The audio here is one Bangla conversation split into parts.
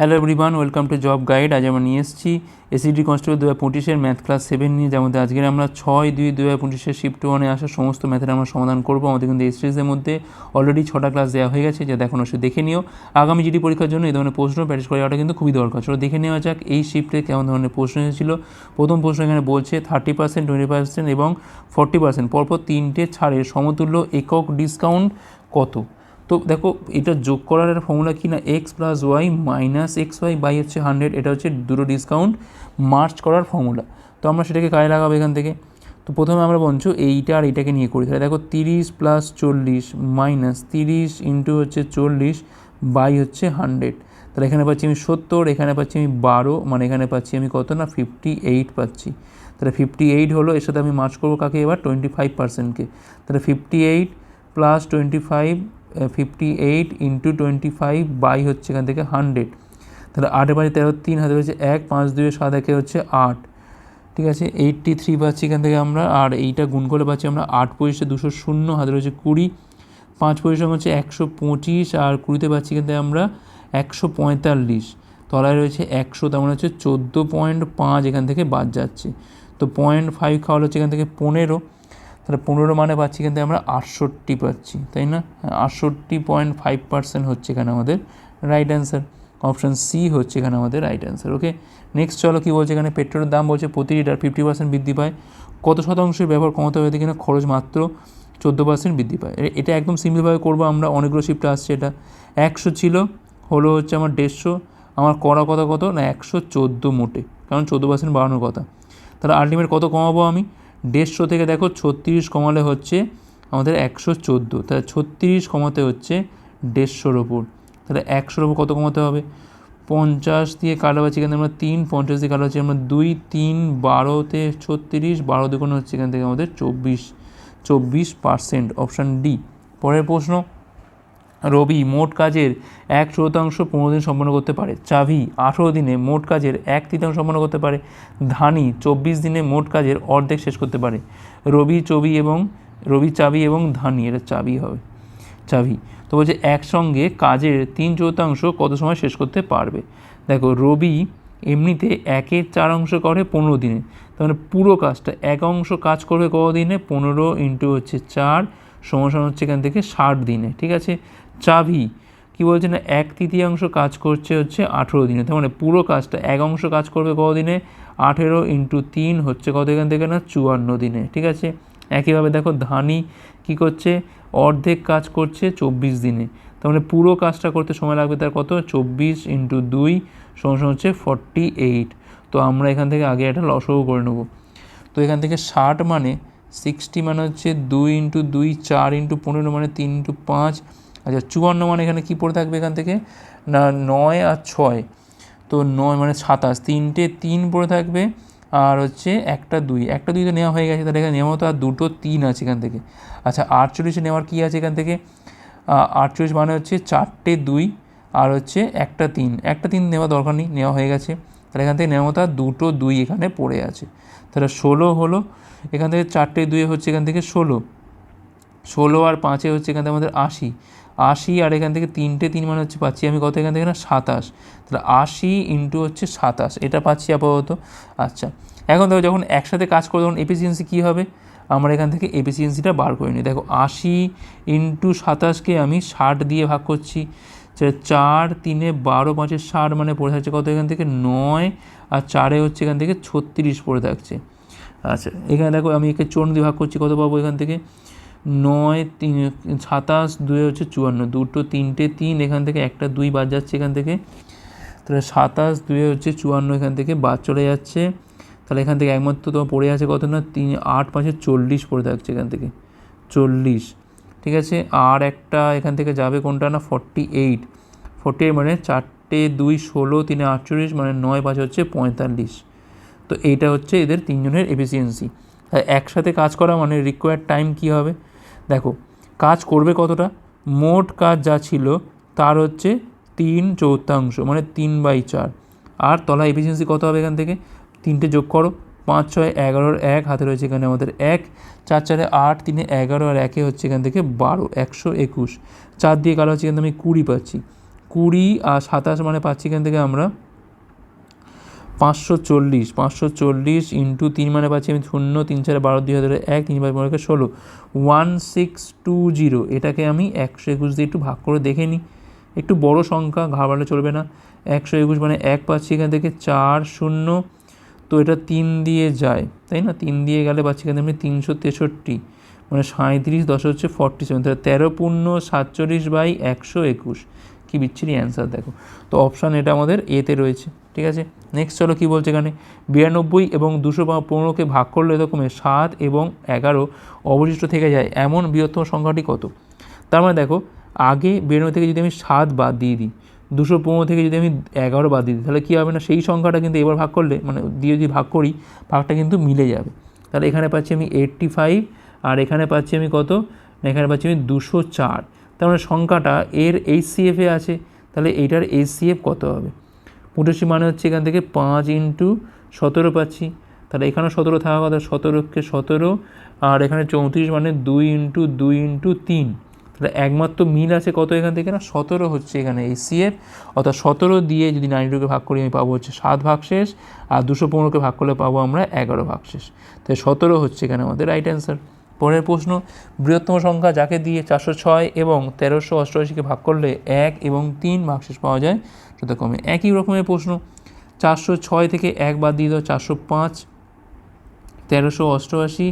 Hello everyone welcome to job guide আজ আমরা নিয়ে এসেছি এসিডি কনস্টেবল দু হাজার পঁচিশের ম্যাথ ক্লাস সেভেন নিয়ে যেমন আজকের আমরা ছয় দুই দু হাজার পঁচিশের শিফট ওয়ানে আসা সমস্ত ম্যাথের আমরা সমাধান করব। আমাদের কিন্তু এই সিরিজের মধ্যে অলরেডি ছটা ক্লাস দেওয়া হয়ে গেছে, যা দেখুন অবশ্যই দেখে নিও। আগামী জিডি পরীক্ষার জন্য এই ধরনের প্রশ্ন প্র্যাকটিস করে যাওয়াটা কিন্তু খুবই দরকার। চলো দেখে নেওয়া যাক এই শিফটে কেমন ধরনের প্রশ্ন এসেছিল। প্রথম প্রশ্ন এখানে বলছে থার্টি পার্সেন্ট টোয়েন্টি পার্সেন্ট এবং ফর্টি পার্সেন্ট পরপর তিনটে ছাড়ের সমতুল্য একক ডিসকাউন্ট কত? তো দেখো, এটা যোগ করার ফর্মুলা কি না? X plus Y minus X Y by হচ্ছে হান্ড্রেড এটা হচ্ছে দুটো ডিসকাউন্ট মার্চ করার ফর্মুলা তো আমরা সেটাকে কাজে লাগাবো এখান থেকে। তো প্রথমে আমরা বলছো এইটা আর এইটাকে নিয়ে করি। তাহলে দেখো, তিরিশ প্লাস চল্লিশ মাইনাস তিরিশ ইন্টু হচ্ছে চল্লিশ বাই হচ্ছে হান্ড্রেড তাহলে এখানে পাচ্ছি আমি সত্তর, এখানে পাচ্ছি আমি বারো মানে এখানে পাচ্ছি আমি কত না? ফিফটি এইট পাচ্ছি। তাহলে ফিফটি এইট হলো, এর সাথে আমি মার্চ করব কাকে এবার? টোয়েন্টি ফাইভ পার্সেন্টকে তাহলে fifty eight plus twenty five fifty eight into twenty five by হচ্ছে এখান থেকে হান্ড্রেড তাহলে আটে বাড়ি তেরো তিন হাতে হচ্ছে এক, পাঁচ দুয়ে সাত একে হচ্ছে আট। ঠিক আছে? এইটটি থ্রি পাচ্ছি এখান থেকে আমরা, আর এইটা গুণ করে পাচ্ছি আমরা আট পঁচিশে দুশো শূন্য, হাতে রয়েছে কুড়ি। পাঁচ পরিশ্রম হচ্ছে একশো পঁচিশ, আর কুড়িতে পাচ্ছি এখান থেকে আমরা একশো পঁয়তাল্লিশ। তলায় রয়েছে একশো তেমন হচ্ছে চোদ্দ পয়েন্ট পাঁচ এখান থেকে বাদ যাচ্ছে। তো পয়েন্ট ফাইভ খাওয়ার হচ্ছে এখান থেকে পনেরো। তাহলে পনেরো মানে পাচ্ছি কিন্তু আমরা আটষট্টি পাচ্ছি, তাই না? আটষট্টি পয়েন্ট ফাইভ পার্সেন্ট হচ্ছে এখানে আমাদের রাইট অ্যান্সার অপশান সি হচ্ছে এখানে আমাদের রাইট অ্যান্সার ওকে নেক্সট চলো কী বলছে এখানে? পেট্রোলের দাম বলছে প্রতি লিটার ফিফটি পার্সেন্ট বৃদ্ধি পায়, কত শতাংশের ব্যবহার কমাতে হবে কিনা খরচ মাত্র চোদ্দ পার্সেন্ট বৃদ্ধি পায়। এটা একদম সিম্পলভাবে করব আমরা, অনেকগুলো শিফটে আসছে এটা। একশো ছিল, হলো হচ্ছে আমার দেড়শো, আমার করা কথা কত? না, একশো চোদ্দ মোটে, কারণ চোদ্দ পার্সেন্ট বাড়ানোর কথা। তাহলে আলটিমেট কত কমাবো আমি? দেড়শো থেকে দেখো ছত্রিশ কমালে হচ্ছে আমাদের একশো চোদ্দ। তাহলে ছত্রিশ কমাতে হচ্ছে দেড়শোর ওপর। তাহলে একশোর ওপর কত কমাতে হবে? পঞ্চাশ দিয়ে কাটা পাচ্ছি এখানে আমরা তিন, পঞ্চাশ দিয়ে কালো আছে আমরা দুই, তিন, বারোতে ছত্রিশ, বারো দুগুণ হচ্ছে এখান থেকে আমাদের চব্বিশ। চব্বিশ পার্সেন্ট অপশান ডি পরের প্রশ্ন। রবি মোট কাজের এক চতুর্থাংশ পনেরো দিন সম্পন্ন করতে পারে। চাভি আঠেরো দিনে মোট কাজের এক তৃতীয়াংশ সম্পন্ন করতে পারে। ধানি চব্বিশ দিনে মোট কাজের অর্ধেক শেষ করতে পারে। রবি চবি এবং রবি চাবি এবং ধানি এটা চাবি হবে। চাবি তো বলছে একসঙ্গে কাজের তিন চতুর্থাংশ কত সময় শেষ করতে পারবে? দেখো রবি এমনিতে একের চার অংশ করে পনেরো দিনে। তার মানে পুরো কাজটা এক অংশ কাজ করবে কত দিনে? পনেরো ইন্টু হচ্ছে চার। সমান হচ্ছে এখান থেকে ষাট দিনে, ঠিক আছে? চাবি কি বলছে না, এক তৃতীয়াংশ কাজ করছে হচ্ছে আঠেরো দিনে, তার মানে পুরো কাজটা এক অংশ কাজ করবে কত দিনে? আঠেরো ইন্টু তিন হচ্ছে কত এখান থেকে না? চুয়ান্ন দিনে, ঠিক আছে? একইভাবে দেখো ধানি কি করছে? অর্ধেক কাজ করছে চব্বিশ দিনে, তার মানে পুরো কাজটা করতে সময় লাগবে তার কত? চব্বিশ ইন্টু দুই সমান হচ্ছে ফর্টি এইট তো আমরা এখান থেকে আগে একটা লসও করে নেব। তো এখান থেকে ষাট মানে সিক্সটি মানে হচ্ছে দুই ইন্টু দুই, চার ইন্টু পনেরো মানে তিন ইন্টু পাঁচ। আচ্ছা চুয়ান্ন মানে এখানে কী পড়ে থাকবে এখান থেকে? না, নয় আর ছয়। তো নয় মানে সাতাশ। তিনটে তিন পড়ে থাকবে আর হচ্ছে একটা দুই। একটা দুই তো নেওয়া হয়ে গেছে, তাহলে এখানে নেওয়া মতো আর দুটো তিন আছে এখান থেকে। আচ্ছা আটচল্লিশে নেওয়ার কী আছে এখান থেকে? আটচল্লিশ মানে হচ্ছে চারটে দুই আর হচ্ছে একটা তিন। একটা তিন নেওয়া দরকার নেই, নেওয়া হয়ে গেছে। তাহলে এখান থেকে নেওয়া মতো দুটো দুই এখানে পড়ে আছে। তাহলে ষোলো হলো, এখান থেকে চারটে দুয়ে হচ্ছে এখান থেকে ষোলো। ষোলো আর পাঁচে হচ্ছে এখান থেকে আমাদের আশি। আশি আর এখান থেকে তিনটে, তিন মানে হচ্ছে পাচ্ছি আমি কত এখান থেকে না? সাতাশ। তাহলে আশি ইন্টু হচ্ছে সাতাশ। এটা পাচ্ছি আপাতত। আচ্ছা। এখন দেখো যখন একসাথে কাজ করে তখন এফিসিয়েন্সি কী হবে? আমরা এখান থেকে এফিসিয়েন্সিটা বার করে নিই। দেখো আশি ইন্টু সাতাশকে আমি ষাট দিয়ে ভাগ করছি। চার তিনে বারো পাঁচে ষাট মানে পড়ে থাকছে কত এখান থেকে? নয় আর চারে হচ্ছে এখান থেকে ছত্রিশ পড়ে থাকছে। আচ্ছা। এখানে দেখো আমি একে চুয়ান্ন দিয়ে ভাগ করছি কত পাবো এখান থেকে? নয় তিন সাতাশ দুই হচ্ছে চুয়ান্ন দুটো তিনটে তিন এখান থেকে একটা দুই বাদ যাচ্ছে এখান থেকে। তাহলে সাতাশ দুয়ে হচ্ছে চুয়ান্ন এখান থেকে বাদ চলে যাচ্ছে। তাহলে এখান থেকে একমাত্র তোমার পড়ে আছে কত না? তিন আট পাঁচে চল্লিশ পড়ে থাকছে এখান থেকে। চল্লিশ। ঠিক আছে? আর একটা এখান থেকে যাবে কোনটা না? ফর্টি এইট ফর্টি মানে চারটে দুই ষোলো তিনে আটচল্লিশ মানে নয় পাঁচ হচ্ছে পঁয়তাল্লিশ। তো এইটা হচ্ছে এদের তিনজনের এফিসিয়েন্সি একসাথে কাজ করা মানে রিকোয়ার্ড টাইম কী হবে? দেখো, কাজ করবে কতটা? মোট কাজ যা ছিল তার হচ্ছে তিন চৌথাংশ মানে তিন বাই চার। আর তলা এফিসিয়েন্সি কত হবে এখান থেকে? তিনটে যোগ করো, পাঁচ ছয় এগারোর এক, হাতে রয়েছে এখানে আমাদের এক। চার চারে আট, তিনে এগারো আর একে হচ্ছে এখান থেকে বারো, একশো একুশ। চার দিয়ে কালো হচ্ছে এখান থেকে আমি কুড়ি পাচ্ছি। কুড়ি আর সাতাশ মানে পাচ্ছি এখান থেকে আমরা পাঁচশো চল্লিশ পাঁচশো চল্লিশ ইন্টু তিন মানে পাচ্ছি আমি শূন্য, তিন চারে বারো, দুই হাজার এক, তিন পাঁচ, পনেরো, ষোলো। ওয়ান সিক্স টু জিরো এটাকে আমি একশো একুশ দিয়ে একটু ভাগ করে দেখে নিই। একটু বড় সংখ্যা ঘাবড়ালে চলবে না। একশো একুশ মানে এক পাচ্ছি এখান থেকে চার শূন্য, তো এটা তিন দিয়ে যায়, তাই না? তিন দিয়ে গেলে পাচ্ছি এখান থেকে তিনশো তেষট্টি মানে সাঁত্রিশ দশ হচ্ছে ফর্টি সেভেন তাহলে তেরো পূর্ণ সাতচল্লিশ বাই একশো একুশ। কী বিচ্ছিরি অ্যান্সার দেখো। তো অপশান এটা আমাদের এতে রয়েছে, ঠিক আছে? নেক্সট চলো কী বলছে এখানে? বিরানব্বই এবং দুশো পনেরোকে ভাগ করলে এরকমে সাত এবং এগারো অবশিষ্ট থেকে যায়, এমন বৃহত্তম সংখ্যাটি কত? তার মানে দেখো, আগে বিরানব্বই থেকে যদি আমি সাত বাদ দিয়ে দিই, দুশো পনেরো থেকে যদি আমি এগারো বাদ দিয়ে দিই, তাহলে কী হবে না? সেই সংখ্যাটা কিন্তু এবার ভাগ করলে মানে দিয়ে যদি ভাগ করি, ভাগটা কিন্তু মিলে যাবে। তাহলে এখানে পাচ্ছি আমি এইট্টি ফাইভ আর এখানে পাচ্ছি আমি কত? এখানে পাচ্ছি আমি দুশো চার। তার মানে সংখ্যাটা এর এইচসিএফে আছে, তাহলে এইটার এইচসিএফ কত হবে? পঁচাশি মানে হচ্ছে এখান থেকে পাঁচ ইন্টু সতেরো পাচ্ছি, তাহলে এখানে সতেরো থাকা কথা, সতেরোকে সতেরো, আর এখানে চৌত্রিশ মানে দুই ইন্টু দুই ইন্টু তিন, তাহলে একমাত্র মিল আছে কত এখান থেকে না? সতেরো হচ্ছে এখানে এই সিএফ অর্থাৎ সতেরো দিয়ে যদি নাইনটুকে ভাগ করি আমি পাবো হচ্ছে সাত ভাগ শেষ, আর দুশো পনেরোকে ভাগ করলে পাবো আমরা এগারো ভাগ শেষ তাই সতেরো হচ্ছে এখানে আমাদের রাইট অ্যান্সার পরের প্রশ্ন, বৃহত্তম সংখ্যা যাকে দিয়ে চারশো ছয় এবং তেরোশো অষ্টআশিকে ভাগ করলে এক এবং তিন ভাগশেষ পাওয়া যায় যথাক্রমে একই রকমের প্রশ্ন, চারশো ছয় থেকে এক বাদ দিয়ে দাও চারশো পাঁচ, তেরোশো অষ্টআশি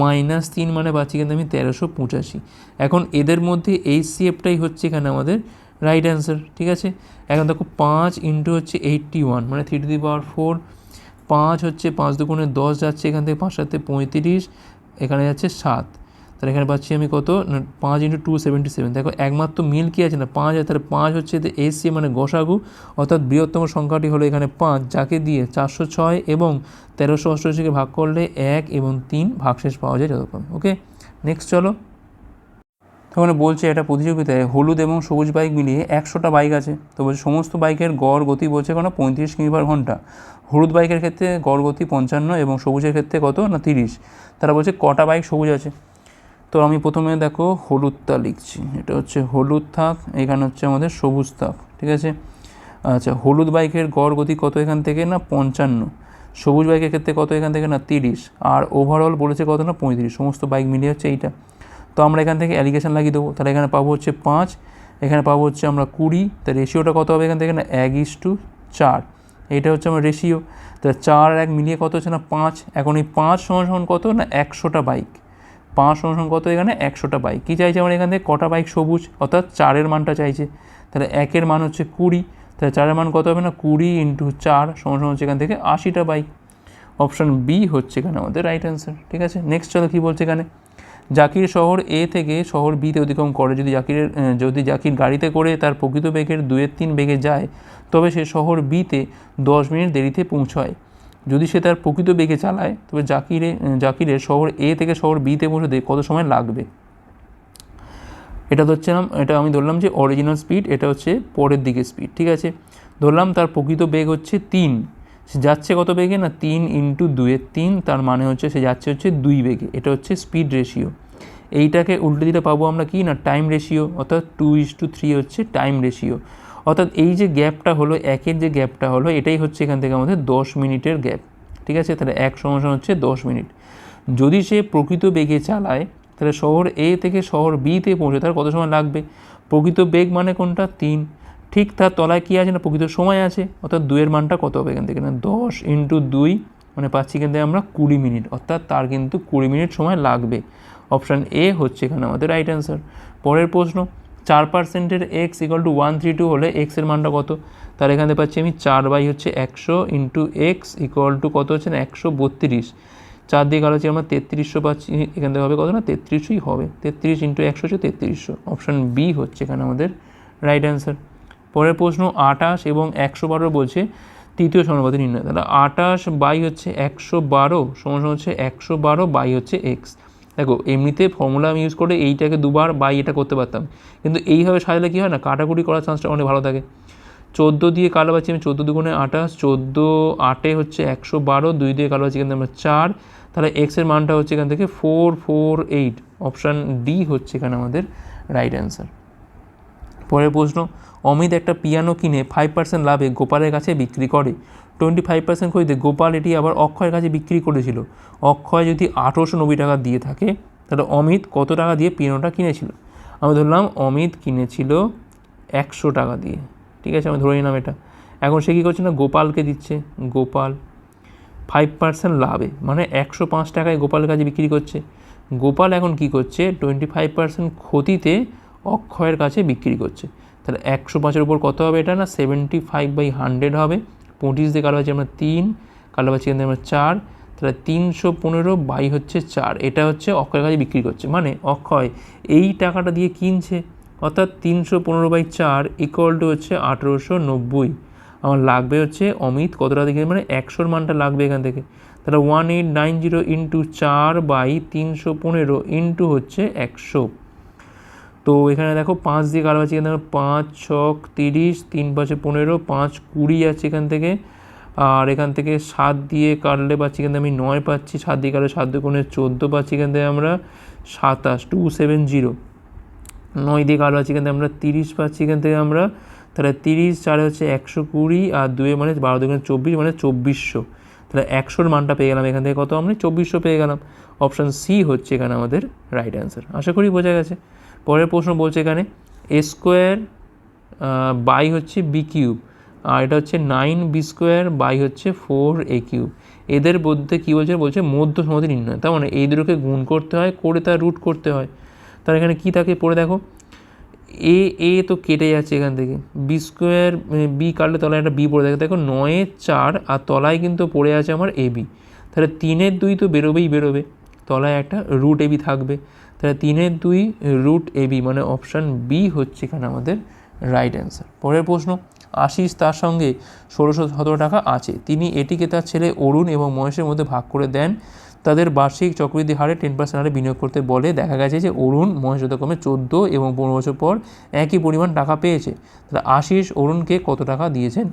মাইনাস তিন মানে পাচ্ছি কিন্তু আমি তেরোশো পঁচাশি। এখন এদের মধ্যে এই সিএফটাই হচ্ছে এখানে আমাদের রাইট অ্যান্সার ঠিক আছে? এখন দেখো পাঁচ ইন্টু হচ্ছে এইট্টি ওয়ান মানে three to the power four পাঁচ হচ্ছে পাঁচ দুগুণে দশ যাচ্ছে এখান থেকে পাঁচ সাথে পঁয়ত্রিশ এখানে যাচ্ছে সাত। তাহলে এখানে পাচ্ছি আমি কত? পাঁচ ইন্টু টু সেভেন্টি সেভেন দেখো, একমাত্র মিল কী আছে না? পাঁচ আছে, তাহলে পাঁচ হচ্ছে এসি মানে গসাগু, অর্থাৎ বৃহত্তম সংখ্যাটি হলো এখানে পাঁচ, যাকে দিয়ে চারশো ছয় এবং তেরোশো অষ্টআশিকে ভাগ করলে এক এবং তিন ভাগশেষ পাওয়া যায় যতক্ষণ ওকে নেক্সট চলো। তখন বলছে এটা প্রতিযোগিতায় হলুদ এবং সবুজ বাইক মিলিয়ে একশোটা বাইক আছে। তো বলছে সমস্ত বাইকের গড় গতি বলছে কোনো পঁয়ত্রিশ কিমি পার ঘণ্টা। হলুদ বাইকের ক্ষেত্রে গড় গতি পঞ্চান্ন এবং সবুজের ক্ষেত্রে কত? না, তিরিশ। তারা বলছে কটা বাইক সবুজ আছে? তো আমি প্রথমে দেখো হলুদটা লিখছি। এটা হচ্ছে হলুদ থাক, এখানে হচ্ছে আমাদের সবুজ থাক, ঠিক আছে? আচ্ছা হলুদ বাইকের গড় গতি কত এখান থেকে? না, পঞ্চান্ন। সবুজ বাইকের ক্ষেত্রে কত এখান থেকে? না, তিরিশ। আর ওভারঅল বলেছে কত? না, পঁয়ত্রিশ। সমস্ত বাইক মিলিয়ে হচ্ছে এইটা। তো আমরা এখান থেকে অ্যালিগেশন লাগিয়ে দেবো। তাহলে এখানে পাবো হচ্ছে পাঁচ। এখানে পাবো হচ্ছে আমরা কুড়ি। তার রেশিওটা কত হবে এখান থেকে? না, এক ইস টু চার। এইটা হচ্ছে আমার রেশিও তাহলে চার এক মিলিয়ে কত হচ্ছে না পাঁচ? এখন এই পাঁচ সমান সমান কত? না একশোটা বাইক পাঁচ সমান সমান কত এখানে? একশোটা বাইক কী চাইছে আমার এখান থেকে? কটা বাইক সবুজ? অর্থাৎ চারের মানটা চাইছে। তাহলে একের মান হচ্ছে কুড়ি। তাহলে চারের মান কত হবে না? কুড়ি ইন্টু চার সমান সমান হচ্ছে এখান থেকে আশিটা বাইক অপশান বি হচ্ছে এখানে আমাদের রাইট অ্যান্সার ঠিক আছে? নেক্সট চলো কী বলছে এখানে? জাকির শহর এ থেকে শহর বিতে অতিক্রম করে। যদি জাকিরের যদি জাকির গাড়িতে করে তার প্রকৃত বেগের দুয়ের তিন বেগে যায় তবে সে শহর বিতে দশ মিনিট দেরিতে পৌঁছায়। যদি সে তার প্রকৃত বেগে চালায়, তবে জাকিরে, জাকিরের শহর এ থেকে শহর বিতে পৌঁছতে কত সময় লাগবে? এটা ধরছিলাম, এটা আমি ধরলাম যে অরিজিনাল স্পিড এটা হচ্ছে পরের দিকে স্পিড ঠিক আছে? ধরলাম তার প্রকৃত বেগ হচ্ছে তিন, সে যাচ্ছে কত বেগে না তিন ইন্টু দুয়ের তিন, তার মানে হচ্ছে সে যাচ্ছে হচ্ছে দুই বেগে, এটা হচ্ছে স্পিড রেশিও এইটাকে উল্টে দিলে পাবো আমরা কি না টাইম রেশিও অর্থাৎ টু ইস টু থ্রি হচ্ছে টাইম রেশিও অর্থাৎ এই যে গ্যাপটা হলো, একের যে গ্যাপটা হলো, এটাই হচ্ছে এখান থেকে আমাদের দশ মিনিটের গ্যাপ। ঠিক আছে? তাহলে এক সমস্যা হচ্ছে দশ মিনিট। যদি সে প্রকৃত বেগে চালায়, তাহলে শহর এ থেকে শহর বিতে পৌঁছে তার কত সময় লাগবে? প্রকৃত বেগ মানে কোনটা? তিন। ঠিক তার তলায় কী আছে না? প্রকৃত সময় আছে। অর্থাৎ দুয়ের মানটা কত হবে এখান থেকে? না, দশ ইন্টু দুই মানে পাচ্ছি এখান থেকে আমরা কুড়ি মিনিট। অর্থাৎ তার কিন্তু কুড়ি মিনিট সময় লাগবে। অপশান এ হচ্ছে এখানে আমাদের রাইট অ্যান্সার। পরের প্রশ্ন চার পার্সেন্টের X equal to one three two হলে এক্সের মানটা কত? তার এখানে পাচ্ছি আমি চার বাই হচ্ছে একশো ইন্টু এক্স ইকুয়াল টু কত হচ্ছে না? একশো বত্রিশ। চার দিয়ে গেল হচ্ছে আমরা তেত্রিশশো পাচ্ছি, এখান থেকে হবে কত না? তেত্রিশশোই হবে। তেত্রিশ ইন্টু একশো হচ্ছে তেত্রিশশো। অপশান বি হচ্ছে এখানে আমাদের রাইট অ্যান্সার পরের প্রশ্ন আটাশ এবং একশো বারো বলছে তৃতীয় সমানুপাতি নির্ণয়। তাহলে আটাশ বাই হচ্ছে একশো বারো সমান হচ্ছে একশো বারো বাই হচ্ছে এক্স দেখো, এমনিতে ফর্মুলা আমি ইউজ করে এইটাকে দুবার বাই এটা করতে পারতাম। কিন্তু এইভাবে সাজালে কী হয় না কাটাকুটি করার চান্সটা অনেক ভালো থাকে। চোদ্দ দিয়ে কালো পাচ্ছি আমি চোদ্দ দুগুণে আঠাশ, চোদ্দ আটে হচ্ছে একশো বারো, দুই দিয়ে কালো পাচ্ছি থেকে আমরা চার। তাহলে এক্সের মানটা হচ্ছে এখান থেকে four four eight option D হচ্ছে এখানে আমাদের রাইট অ্যান্সার পরের প্রশ্ন, অমিত একটা পিয়ানো কিনে ফাইভ পার্সেন্ট লাভে গোপালের কাছে বিক্রি করে। টোয়েন্টি ফাইভ পার্সেন্ট খরিদে গোপাল এটি আবার অক্ষয়ের কাছে বিক্রি করেছিল। অক্ষয় যদি আঠেরোশো নব্বই টাকা দিয়ে থাকে, তাহলে অমিত কত টাকা দিয়ে পিয়ানোটা কিনেছিল? আমি ধরলাম অমিত কিনেছিল একশো টাকা দিয়ে। ঠিক আছে, আমি ধরে নিলাম এটা। এখন সে কী করছে না, গোপালকে দিচ্ছে। গোপাল ফাইভ পার্সেন্ট লাভে মানে একশো পাঁচ টাকায় গোপালের কাছে বিক্রি করছে। গোপাল এখন কি করছে টোয়েন্টি ফাইভ পার্সেন্ট ক্ষতিতে অক্ষয়ের কাছে বিক্রি করছে। তাহলে একশো পাঁচের উপর কত হবে এটা না সেভেন্টি ফাইভ বাই হান্ড্রেড হবে। পঁচিশ দিয়ে কালো পাচ্ছি আমরা তিন কালো পাচ্ছি এখানে আমরা চার, তাহলে তিনশো পনেরো বাই হচ্ছে চার। এটা হচ্ছে অক্ষয়ের কাছে বিক্রি করছে। মানে অক্ষয় এই টাকাটা দিয়ে কিনছে। অর্থাৎ তিনশো পনেরো বাই চার ইকুয়াল টু হচ্ছে আঠেরোশো নব্বই। আমার লাগবে হচ্ছে অমিত, কতটা দেখে মানে একশোর মানটা লাগবে এখান থেকে। তাহলে one eight nine zero into চার বাই তিনশো পনেরো ইন্টু হচ্ছে একশো। তো এখানে দেখো পাঁচ দিয়ে কারও আছে এখানে পাঁচ, ছক, তিরিশ, তিন পাঁচে পনেরো, পাঁচ কুড়ি আছে এখান থেকে। আর এখান থেকে সাত দিয়ে কাটলে পাচ্ছি এখান থেকে আমি নয় পাচ্ছি, সাত দিয়ে কাটলে সাত কোনো চোদ্দ পাচ্ছি এখান থেকে আমরা সাতাশ টু সেভেন জিরো নয় দিয়ে কালো আছে এখান থেকে আমরা তিরিশ পাচ্ছি এখান থেকে আমরা, তাহলে তিরিশ চারে হচ্ছে একশো কুড়ি আর দুয়ে মানে বারো দুগুণে চব্বিশ মানে চব্বিশশো। তাহলে একশোর মানটা পেয়ে গেলাম এখান থেকে কত? আমরা চব্বিশশো পেয়ে গেলাম। অপশান সি হচ্ছে এখানে আমাদের রাইট অ্যান্সার আশা করি বোঝা গেছে। পরের প্রশ্ন বলছে এখানে এ স্কোয়ার বাই হচ্ছে বি কিউব আর এটা হচ্ছে নাইন বি স্কোয়ার বাই হচ্ছে ফোর এ কিউব এদের মধ্যে কী বলছে? বলছে মধ্য সমাধি নির্ণয়। তার মানে এই দুটোকে গুণ করতে হয়, করে তার রুট করতে হয়। তার এখানে কী থাকে পড়ে দেখো। এ এ তো কেটে যাচ্ছে এখান থেকে। বি স্কোয়ার বি কাটলে তলায় একটা বি পড়ে থাকে দেখো নয়ের চার, আর তলায় কিন্তু পড়ে আছে আমার এ বি তাহলে তিনের দুই তো বেরোবেই বেরোবে। তলায় একটা রুট এবি থাকবে। তাহলে তিনের দুই রুট এবি মানে অপশান বি হচ্ছে এখানে আমাদের রাইট অ্যান্সার পরের প্রশ্ন, আশিস তার সঙ্গে ষোলোশো সতেরো টাকা আছে। তিনি এটিকে তার ছেলে অরুণ এবং মহেশের মধ্যে ভাগ করে দেন। তাদের বার্ষিক চক্রবৃদ্ধি হারে টেন পার্সেন্ট হারে বিনিয়োগ করতে বলে। দেখা গেছে যে অরুণ মহেশ যথাক্রমে চোদ্দ এবং পনেরো বছর পর একই পরিমাণ টাকা পেয়েছে। তাহলে আশিস অরুণকে কত টাকা দিয়েছেন?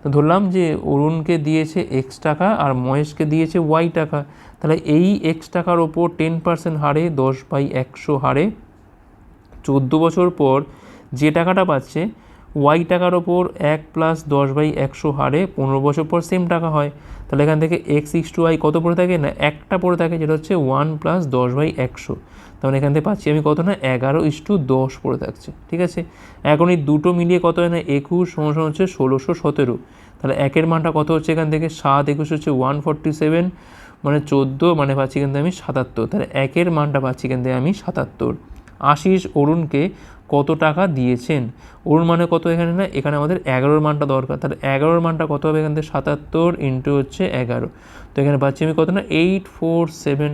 তো ধরলাম যে অরুণকে দিয়েছে এক্স টাকা আর মহেশকে দিয়েছে ওয়াই টাকা। তাহলে এই এক্স টাকার ওপর টেন পার্সেন্ট হারে, দশ বাই একশো হারে, চোদ্দ বছর পর যে টাকাটা পাচ্ছে ওয়াই টাকার ওপর এক প্লাস দশ বাই একশো হারে, পনেরো বছর পর সেম টাকা হয়। তাহলে এখান থেকে এক্স ইক্স টু ওয়াই কত পড়ে থাকে? না, একটা পড়ে থাকে, যেটা হচ্ছে ওয়ান প্লাস দশ বাই একশো। তাহলে এখান থেকে পাচ্ছি আমি কত না? এগারো ইস টু দশ পড়ে থাকছে, ঠিক আছে? এখন এই দুটো মিলিয়ে কত হয় না? একুশ সমান হচ্ছে ষোলোশো সতেরো। তাহলে একের মানটা কত হচ্ছে এখান থেকে? সাত একুশ হচ্ছে ওয়ান ফর্টি সেভেন মানে চোদ্দ মানে পাচ্ছি কিন্তু আমি সাতাত্তর। তাহলে একের মানটা পাচ্ছি কিন্তু আমি সাতাত্তর। আশিস অরুণকে কত টাকা দিয়েছেন? অরুণ মানে কত এখানে না? এখানে আমাদের এগারোর মানটা দরকার। তাহলে এগারোর মানটা কত হবে এখান থেকে? সাতাত্তর ইন্টু হচ্ছে এগারো। তো এখানে পাচ্ছি আমি কত না? Eight four seven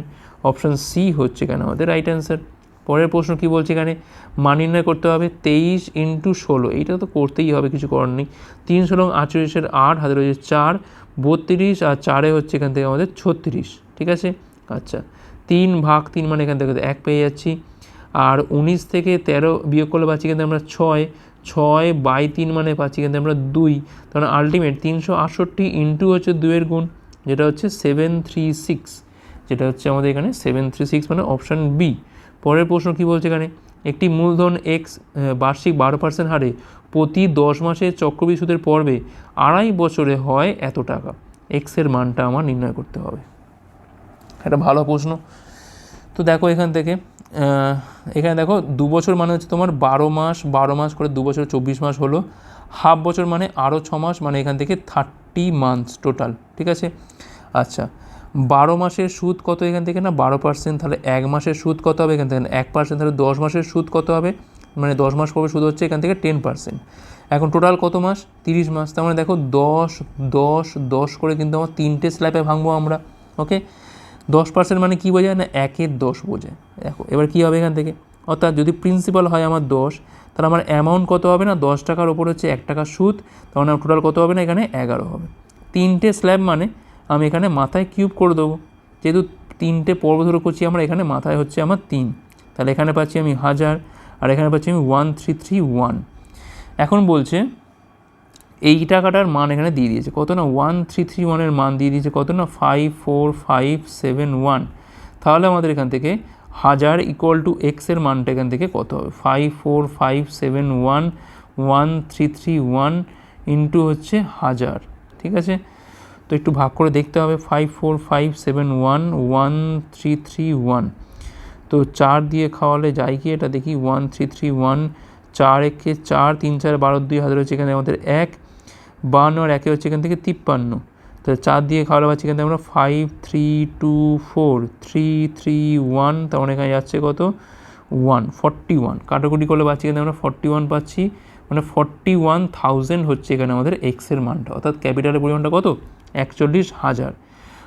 option C হচ্ছে এখানে আমাদের রাইট অ্যান্সার পরের প্রশ্ন কি বলছে এখানে? মান নির্ণয় করতে হবে তেইশ ইন্টু ষোলো। এইটা তো করতেই হবে, কিছু করার নেই। তিন ষোলো আটচল্লিশের আট, হাতে রয়েছে চার। বত্রিশ আর চারে হচ্ছে এখান থেকে আমাদের ছত্রিশ, ঠিক আছে? আচ্ছা তিন ভাগ তিন মানে এখান থেকে এক পেয়ে যাচ্ছি। আর উনিশ থেকে তেরো বিয়োগ করলে পাচ্ছি কিন্তু আমরা ছয় ছয় বাই তিন মানে পাচ্ছি কিন্তু আমরা দুই। কারণ আলটিমেট তিনশো আটষট্টি ইন্টু হচ্ছে দুয়ের গুণ, যেটা হচ্ছে সেভেন থ্রি সিক্স যেটা হচ্ছে আমাদের এখানে সেভেন থ্রি সিক্স মানে অপশান বি পরের প্রশ্ন কী বলছে এখানে? একটি মূলধন এক্স বার্ষিক বারো পার্সেন্ট হারে প্রতি দশ মাসের চক্রবৃদ্ধি সুদের পর্বে আড়াই বছরে হয় এত টাকা। এক্সের মানটা আমার নির্ণয় করতে হবে। একটা ভালো প্রশ্ন। তো দেখো এখান থেকে এখানে দেখো, দু বছর মানে হচ্ছে তোমার বারো মাস বারো মাস করে দু বছর চব্বিশ মাস হলো। হাফ বছর মানে আরও ছ মাস মানে এখান থেকে থার্টি মান্থস টোটাল ঠিক আছে? আচ্ছা বারো মাসের সুদ কত এখান থেকে না? বারো পার্সেন্ট তাহলে এক মাসের সুদ কত হবে এখান থেকে? এক পার্সেন্ট তাহলে দশ মাসের সুদ কত হবে? মানে দশ মাস পরে সুদ হচ্ছে এখান থেকে টেন পার্সেন্ট এখন টোটাল কত মাস? তিরিশ মাস। তার মানে দেখো দশ দশ দশ করে কিন্তু আমার তিনটে স্ল্যাবে ভাঙবো আমরা ওকে দশ পার্সেন্ট মানে কী বোঝায় না? একের দশ বোঝায়। দেখো, এবার কী হবে এখান থেকে? অর্থাৎ যদি প্রিন্সিপাল হয় আমার দশ, তাহলে আমার অ্যামাউন্ট কত হবে না? দশ টাকার ওপর হচ্ছে এক টাকা সুদ তখন আমার টোটাল কত হবে না? এখানে এগারো হবে। তিনটে স্ল্যাব মানে আমি এখানে মাথায় কিউব করে দেবো। যেহেতু তিনটে পর্ব ধরে করছি আমরা, এখানে মাথায় হচ্ছে আমার তিন। তাহলে এখানে পাচ্ছি আমি হাজার, আর এখানে পাচ্ছি আমি ওয়ান, থ্রি থ্রি, ওয়ান। এখন বলছে এই টাকাটার মান এখানে দিয়ে দিয়েছে। কত না? ওয়ান, থ্রি থ্রি ওয়ানের মান দিয়ে দিয়েছে। কত না? Five, four, five, seven, one. তাহলে আমাদের এখান থেকে হাজার ইকুয়াল টু এক্সের মানটা এখান থেকে কত হবে? Five, four, five, seven, one one, three three, one into হচ্ছে হাজার। ঠিক আছে? তো একটু ভাগ করে দেখতে হবে five four five seven one one three three one তো চার দিয়ে খাওয়ালে যায় কি এটা দেখি ওয়ান থ্রি থ্রি ওয়ান চার একে চার, তিন, চার, বারো, দুই, হাজার হচ্ছে এখানে আমাদের এক, বান্ন আর একে হচ্ছে এখান থেকে তিপ্পান্ন। তো চার দিয়ে খাওয়ালে পাচ্ছি এখান থেকে আমরা five three two four three three one তার মানে এখানে যাচ্ছে কত? ওয়ান ফর্টি ওয়ান কাটাকুটি করলে পাচ্ছি এখানে আমরা ফর্টি ওয়ান পাচ্ছি মানে ফর্টি ওয়ান থাউজেন্ড হচ্ছে এখানে আমাদের এক্সের মানটা। অর্থাৎ ক্যাপিটালের পরিমাণটা কত? একচল্লিশ হাজার।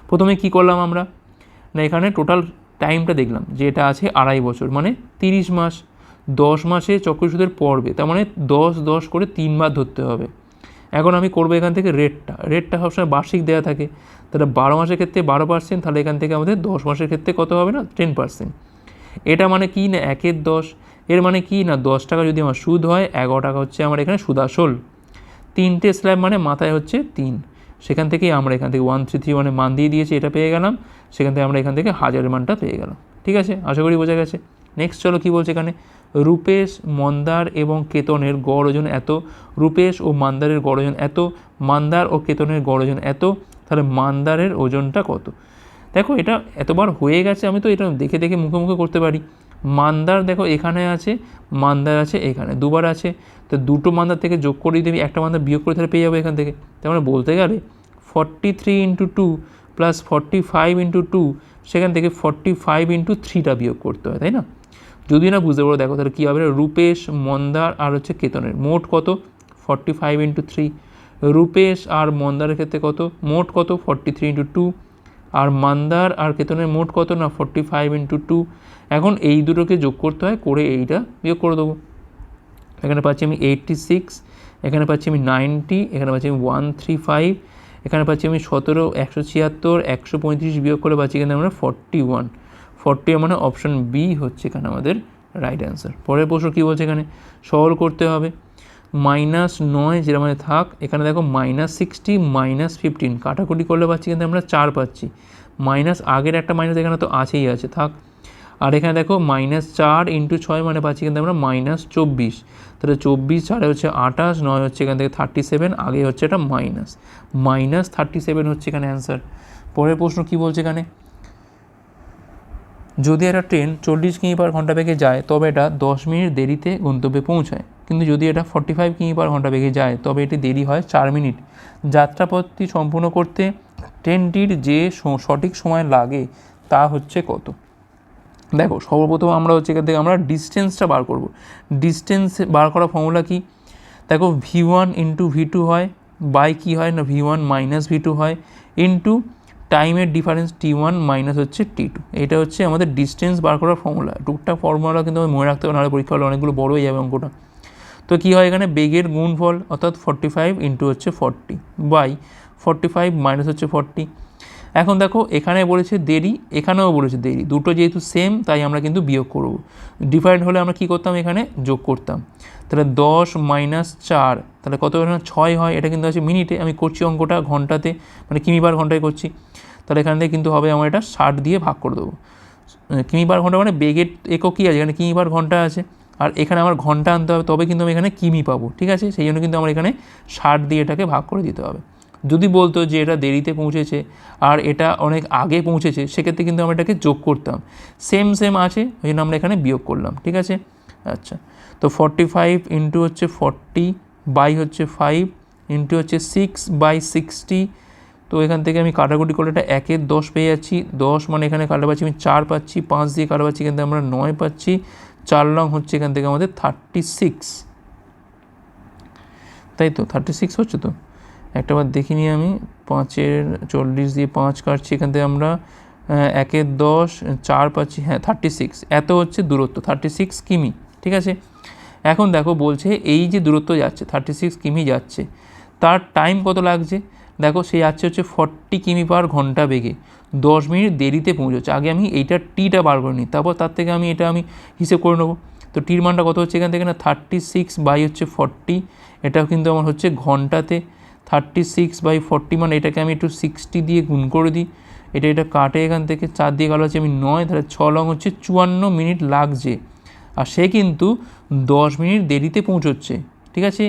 প্রথমে কি করলাম আমরা? না, এখানে টোটাল টাইমটা দেখলাম যে এটা আছে আড়াই বছর মানে তিরিশ মাস, দশ মাসে চক্রসূদের পড়বে তার মানে দশ দশ করে তিনবার ধরতে হবে। এখন আমি করব এখান থেকে রেটটা রেটটা সবসময় বার্ষিক দেওয়া থাকে। তাহলে বারো মাসের ক্ষেত্রে বারো পার্সেন্ট তাহলে এখান থেকে আমাদের দশ মাসের ক্ষেত্রে কত হবে না? টেন পার্সেন্ট এটা মানে কি না একের দশ? এর মানে কি না দশ টাকা যদি আমার সুদ হয়, এগারো টাকা হচ্ছে আমার এখানে সুদ আসল তিনটে স্ল্যাব মানে মাথায় হচ্ছে তিন। সেখান থেকেই আমরা এখান থেকে ওয়ান থ্রি থ্রি মানে মান দিয়ে দিয়েছি, এটা পেয়ে গেলাম। সেখান থেকে আমরা এখান থেকে হাজারের মানটা পেয়ে গেলাম। ঠিক আছে? আশা করি বোঝা গেছে। নেক্সট চলো কী বলছে এখানে? রূপেশ, মন্দার এবং কেতনের গড় ওজন এত। রূপেশ ও মান্দারের গড় ওজন এত। মান্দার ও কেতনের গড় ওজন এত। তাহলে মান্দারের ওজনটা কত? দেখো, এটা এতবার হয়ে গেছে, আমি তো এটা দেখে দেখে মুখে মুখে করতে পারি। মান্দার দেখো এখানে আছে, মান্দার আছে এখানে, দুবার আছে। তো দুটো মান্দার থেকে যোগ করে দিবি একটা মান্দার বিয়োগ করে তাহলে পেয়ে যাব এখান থেকে। তার মানে বলতে গেলে forty three into two plus forty five into two সেখান থেকে ফর্টি ফাইভ ইন্টু থ্রিটা বিয়োগ করতে হয়, তাই না? যদি না বুঝতে পারো, দেখো তাহলে কী হবে? রূপেশ, মন্দার আর হচ্ছে কেতনের। মোট কত? Forty five into three Rupesh আর মন্দারের ক্ষেত্রে কত? মোট কত? ফর্টি থ্রি ইন্টু টু আর মান্দার আর কেতনের মোট কত না? ফর্টি ফাইভ ইন্টু টু এখন এই দুটোকে যোগ করতে হয়, করে এইটা বিয়োগ করে দেবো। এখানে পাচ্ছি আমি এইটটি সিক্স এখানে পাচ্ছি আমি নাইনটি এখানে পাচ্ছি আমি ওয়ান থ্রি ফাইভ এখানে পাচ্ছি আমি সতেরো, একশো ছিয়াত্তর, একশো পঁয়ত্রিশ বিয়োগ করে পাচ্ছি এখানে আমরা ফর্টি ওয়ান ফর্টি মানে অপশান বি হচ্ছে এখানে আমাদের রাইট অ্যান্সার পরের প্রশ্ন কী বলছে এখানে? সরল করতে হবে। মাইনাস নয় যেটা মানে থাক, এখানে দেখো মাইনাস সিক্সটি মাইনাস ফিফটিন কাটাকুটি করলে পাচ্ছি কিন্তু আমরা চার পাচ্ছি। মাইনাস আগের একটা মাইনাস এখানে তো আছেই আছে, থাক। আর এখানে দেখো মাইনাস চার ইন্টু ছয় মানে পাচ্ছি কিন্তু আমরা মাইনাস চব্বিশ। তাহলে চব্বিশ চারে হচ্ছে আঠাশ, নয় হচ্ছে এখান থেকে থার্টি সেভেন আগে হচ্ছে এটা মাইনাস মাইনাস থার্টি সেভেন হচ্ছে এখানে অ্যান্সার পরের প্রশ্ন কী বলছে এখানে? যদি একটা ট্রেন চল্লিশ কিমি পার ঘণ্টা বেগে যায়, তবে এটা দশ মিনিট দেরিতে গন্তব্যে পৌঁছায়। কিন্তু যদি এটা ফর্টি ফাইভ কিমি পার ঘণ্টা বেগে যায়, তবে এটি দেরি হয় চার মিনিট। যাত্রাপথটি সম্পূর্ণ করতে ট্রেনটির যে সঠিক সময় লাগে তা হচ্ছে কত? দেখো, সর্বপ্রথম আমরা হচ্ছে এখান থেকে আমরা ডিস্টেন্সটা বার করব। ডিস্টেন্স বার করা ফর্মুলা কি? দেখো V one into V two হয় বাই কী হয় না V one minus V two হয় ইন্টু টাইমের ডিফারেন্স টি ওয়ান মাইনাস হচ্ছে টি টু এটা হচ্ছে আমাদের ডিস্টেন্স বার করার ফর্মুলা টুকটাক ফর্মুলা কিন্তু আমি মনে রাখতে হবে নাহলে পরীক্ষা হলে অনেকগুলো বড় হয়ে যাবে অঙ্কটা। তো কী হয় এখানে? বেগের গুণফল অর্থাৎ ফর্টি ফাইভ ইন্টু হচ্ছে forty by forty five minus হচ্ছে ফর্টি এখন দেখো, এখানে বলেছে দেরি, এখানেও বলেছে দেরি। দুটো যেহেতু সেম তাই আমরা কিন্তু বিয়োগ করব। ডিফারেন্ট হলে আমরা কী করতাম এখানে? যোগ করতাম। তাহলে দশ মাইনাস চার, তাহলে কত ছয় হয়। এটা কিন্তু আছে মিনিটে আমি করছি অঙ্কটা ঘন্টাতে মানে কিমি বার ঘন্টায় করছি। তাহলে এখান থেকে কিন্তু হবে আমার এটা ষাট দিয়ে ভাগ করে দেবো। কিমি বার ঘণ্টা মানে বেগের একক কী আছে? এখানে কিমি বার ঘণ্টা আছে। আর এখানে আমার ঘণ্টা আনতে হবে, তবে কিন্তু আমি এখানে কিমি পাবো, ঠিক আছে? সেই জন্য কিন্তু আমার এখানে ষাট দিয়ে এটাকে ভাগ করে দিতে হবে। যদি বলতো যে এটা দেরিতে পৌঁছেছে আর এটা অনেক আগে পৌঁছেছে, সেক্ষেত্রে কিন্তু আমরা এটাকে যোগ করতাম। সেম সেম আছে, ওই জন্য আমরা এখানে বিয়োগ করলাম, ঠিক আছে? আচ্ছা তো ফর্টি ফাইভ ইন্টু হচ্ছে ফর্টি বাই হচ্ছে ফাইভ ইন্টু হচ্ছে সিক্স বাই সিক্সটি তো এখান থেকে আমি কাটাকুটি করলে এটা একের দশ পেয়ে যাচ্ছি। দশ মানে এখানে কাটা পাচ্ছি আমি চার পাচ্ছি, পাঁচ দিয়ে কাটা পাচ্ছি থেকে আমরা নয় পাচ্ছি। চার লং হচ্ছে এখান থেকে আমাদের থার্টি সিক্স তাই তো? থার্টি সিক্স হচ্ছে তো? একটা বার দেখিনি আমি, পাঁচের চল্লিশ দিয়ে পাঁচ কাটছি, এখান থেকে আমরা একের দশ, চার পাচ্ছি হ্যাঁ থার্টি সিক্স এত হচ্ছে দূরত্ব থার্টি সিক্স কিমি, ঠিক আছে? এখন দেখো বলছে, এই যে দূরত্ব যাচ্ছে থার্টি সিক্স কিমি যাচ্ছে, তার টাইম কত লাগছে? দেখো সে যাচ্ছে হচ্ছে ফর্টি কিমি পার ঘণ্টা বেগে। দশ মিনিট দেরিতে পৌঁছচ্ছে। আগে আমি এইটার টিটা বার করে নিই, তারপর তার থেকে আমি এটা আমি হিসেব করে নেব। তো টির মানটা কত হচ্ছে এখান থেকে না? থার্টি সিক্স বাই হচ্ছে ফর্টি এটাও কিন্তু আমার হচ্ছে ঘন্টাতে। থার্টি সিক্স বাই ফর্টি মানে এটাকে আমি একটু সিক্সটি দিয়ে গুণ করে দিই। এটা এটা কাটে এখান থেকে, চার দিয়ে গেল হচ্ছে আমি নয়, তাহলে ছ লং হচ্ছে চুয়ান্ন মিনিট লাগছে। আর সে কিন্তু দশ মিনিট দেরিতে পৌঁছচ্ছে। ঠিক আছে?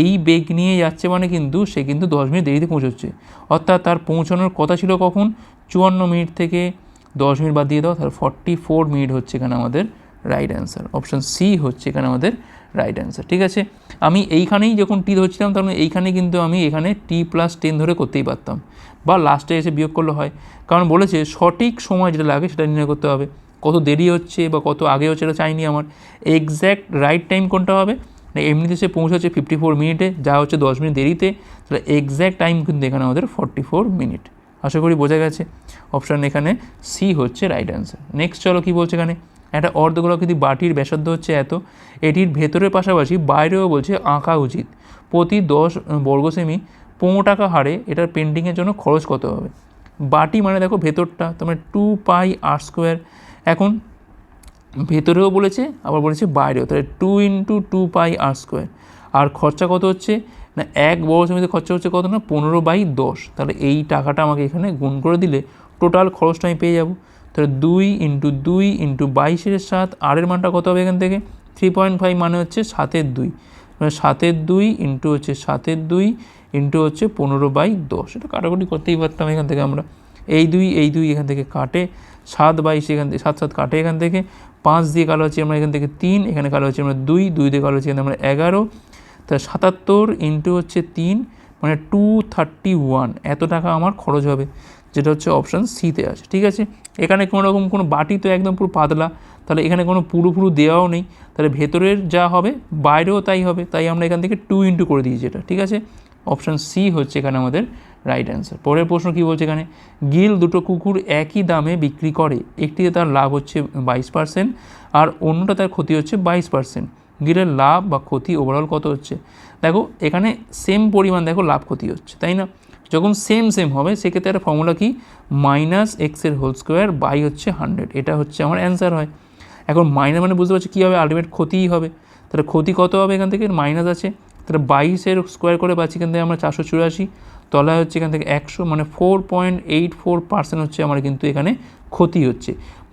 এই বেগ নিয়ে যাচ্ছে মানে কিন্তু সে কিন্তু দশ মিনিট দেরিতে পৌঁছচ্ছে। অর্থাৎ তার পৌঁছানোর কথা ছিল কখন? চুয়ান্ন মিনিট থেকে দশ মিনিট বাদ দিয়ে দাও, তাহলে ফর্টি ফোর মিনিট হচ্ছে এখানে আমাদের রাইট অ্যান্সার অপশান সি হচ্ছে এখানে আমাদের রাইট অ্যান্সার ঠিক আছে? আমি এইখানেই যখন টি ধরছিলাম তখন এইখানে কিন্তু আমি এখানে টি প্লাস টেন ধরে করতেই পারতাম। বা লাস্টে এসে বিয়োগ করলে হয়। কারণ বলেছে, সঠিক সময় যেটা লাগে সেটা নির্ণয় করতে হবে। কত দেরি হচ্ছে বা কত আগে হচ্ছে, এটা চাইনি আমার। এক্স্যাক্ট রাইট টাইম কোনটা হবে? না, এমনিতে সে পৌঁছাচ্ছে ফিফটি ফোর মিনিটে যা হচ্ছে দশ মিনিট দেরিতে, তাহলে এক্স্যাক্ট টাইম কিন্তু এখানে আমাদের ফর্টি ফোর মিনিট আশা করি বোঝা গেছে। অপশান এখানে সি হচ্ছে রাইট অ্যান্সার নেক্সট চলো কী বলছে এখানে? একটা অর্ধগোলাকৃতি বাটির ব্যাসার্ধ হচ্ছে এত। এটির ভেতরের পাশাপাশি বাইরেও বলছে আঁকা উচিত। প্রতি দশ বর্গ সেমি পনেরো টাকা হারে এটার পেন্টিংয়ের জন্য খরচ কত হবে? বাটি মানে দেখো ভেতরটা তোমার টু পাই আর স্কোয়ার এখন ভেতরেও বলেছে, আবার বলেছে বাইরেও। তাহলে two into two pi r square আর খরচা কত হচ্ছে? না, এক বড় সেমিতে খরচা হচ্ছে কত না? পনেরো বাই দশ। তাহলে এই টাকাটা আমাকে এখানে গুণ করে দিলে টোটাল খরচটা আমি পেয়ে যাব। তাহলে দুই ইন্টু দুই ইন্টু বাইশের সাত আরের মানটা কত হবে এখান থেকে? থ্রি পয়েন্ট ফাইভ মানে হচ্ছে সাতের দুই। মানে সাতের দুই ইন্টু হচ্ছে সাতের দুই ইন্টু হচ্ছে পনেরো বাই দশ। এটা কাটাকুটি করতেই পারতাম এখান থেকে আমরা। এই দুই এই দুই এখান থেকে কাটে, সাত বাইশ এখান থেকে, সাত সাত কাটে এখান থেকে, পাঁচ দিয়ে কালো হচ্ছে আমরা এখান থেকে তিন, এখানে কালো হচ্ছে আমরা দুই দুই দিয়ে কালো হচ্ছে এখানে আমরা এগারো, তা সাতাত্তর ইন্টু হচ্ছে তিন মানে টু থার্টি ওয়ান এত টাকা আমার খরচ হবে, যেটা হচ্ছে অপশান সিতে আছে, ঠিক আছে? এখানে কোনো রকম কোনো বাটি তো একদম পুরো পাতলা, তাহলে এখানে কোনো পুরো পুরো দেওয়াও নেই, তাহলে ভেতরের যা হবে, বাইরেও তাই হবে, তাই আমরা এখান থেকে টু ইন্টু করে দিয়েছি এটা, ঠিক আছে? অপশান সি হচ্ছে এখানে আমাদের রাইট অ্যান্সার পরের প্রশ্ন কী বলছে এখানে? গিল দুটো কুকুর একই দামে বিক্রি করে, একটিতে তার লাভ হচ্ছে বাইশ পার্সেন্ট আর অন্যটা তার ক্ষতি হচ্ছে বাইশ পার্সেন্ট গিলের লাভ বা ক্ষতি ওভারঅল কত হচ্ছে? দেখো, এখানে সেম পরিমাণ, দেখো লাভ ক্ষতি হচ্ছে, তাই না? যখন সেম সেম হবে, সেক্ষেত্রে একটা ফর্মুলা কি? মাইনাস এক্সের হোল স্কোয়ার বাই হচ্ছে হান্ড্রেড এটা হচ্ছে আমার অ্যান্সার হয়। এখন মাইনাস মানে বুঝতে পারছি কী হবে আলটিমেট ক্ষতিই হবে? তাহলে ক্ষতি কত হবে এখান থেকে? মাইনাস আছে। তাহলে বাইশের স্কোয়ার করে পাচ্ছি এখান থেকে আমরা চারশো চুরাশি। তলায় হচ্ছে এখান থেকে একশো মানে four point eight four percent হচ্ছে আমার কিন্তু এখানে ক্ষতি হচ্ছে।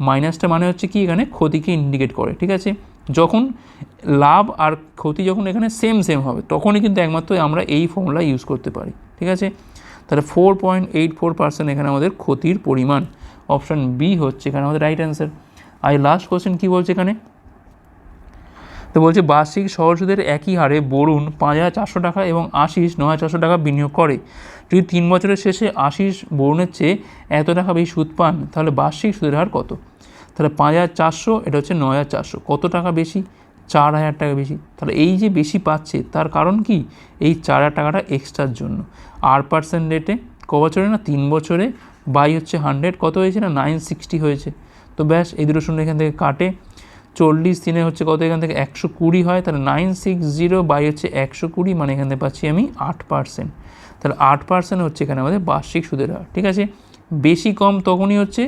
মাইনাসটা মানে হচ্ছে কি? এখানে ক্ষতিকে ইন্ডিকেট করে, ঠিক আছে? যখন লাভ আর ক্ষতি যখন এখানে সেম সেম হবে, তখনই কিন্তু একমাত্র আমরা এই ফর্মুলা ইউজ করতে পারি, ঠিক আছে? তাহলে four point eight four percent এখানে আমাদের ক্ষতির পরিমাণ। অপশান বি হচ্ছে এখানে আমাদের রাইট অ্যান্সার আর লাস্ট কোশ্চেন কী বলছে এখানে? তো বলছে, বার্ষিক সহজ সুদের একই হারে বরুণ পাঁচ হাজার চারশো টাকা এবং আশিস ন হাজার চারশো টাকা বিনিয়োগ করে। যদি তিন বছরের শেষে আশিস বরুণের চেয়ে এত টাকা বেশি সুদ পান, তাহলে বার্ষিক সুদের হার কত? তাহলে পাঁচ হাজার চারশো, এটা হচ্ছে ন হাজার চারশো। কত টাকা বেশি? চার হাজার টাকা বেশি। তাহলে এই যে বেশি পাচ্ছে, তার কারণ কি? এই চার হাজার টাকাটা এক্সট্রার জন্য। আর পার্সেন্ট রেটে ক বছরে না, তিন বছরে বাই হচ্ছে হান্ড্রেড কত হয়েছে না? নাইন সিক্সটি হয়েছে। তো ব্যাস, এই দুটো শূন্য এখান থেকে কাটে। চল্লিশ দিনে হচ্ছে কত? এখান থেকে একশো কুড়ি হয়, তাহলে নাইন সিক্স জিরো বাই হচ্ছে একশো কুড়ি মানে এখান থেকে পাচ্ছি আমি আট পার্সেন্ট তাহলে আট পার্সেন্ট হচ্ছে এখানে আমাদের বার্ষিক সুদের হার, ঠিক আছে? বেশি কম তখনই হচ্ছে,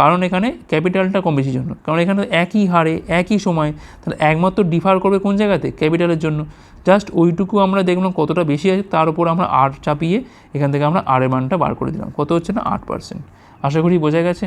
কারণ এখানে ক্যাপিটালটা কম বেশির জন্য। কারণ এখানে একই হারে, একই সময়, তাহলে একমাত্র ডিফার করবে কোন জায়গাতে? ক্যাপিটালের জন্য। জাস্ট ওইটুকু আমরা দেখলাম কতটা বেশি আছে, তার উপর আমরা আর চাপিয়ে এখান থেকে আমরা আরের মানটা বার করে দিলাম। কত হচ্ছে না? আট পার্সেন্ট আশা করি বোঝা গেছে?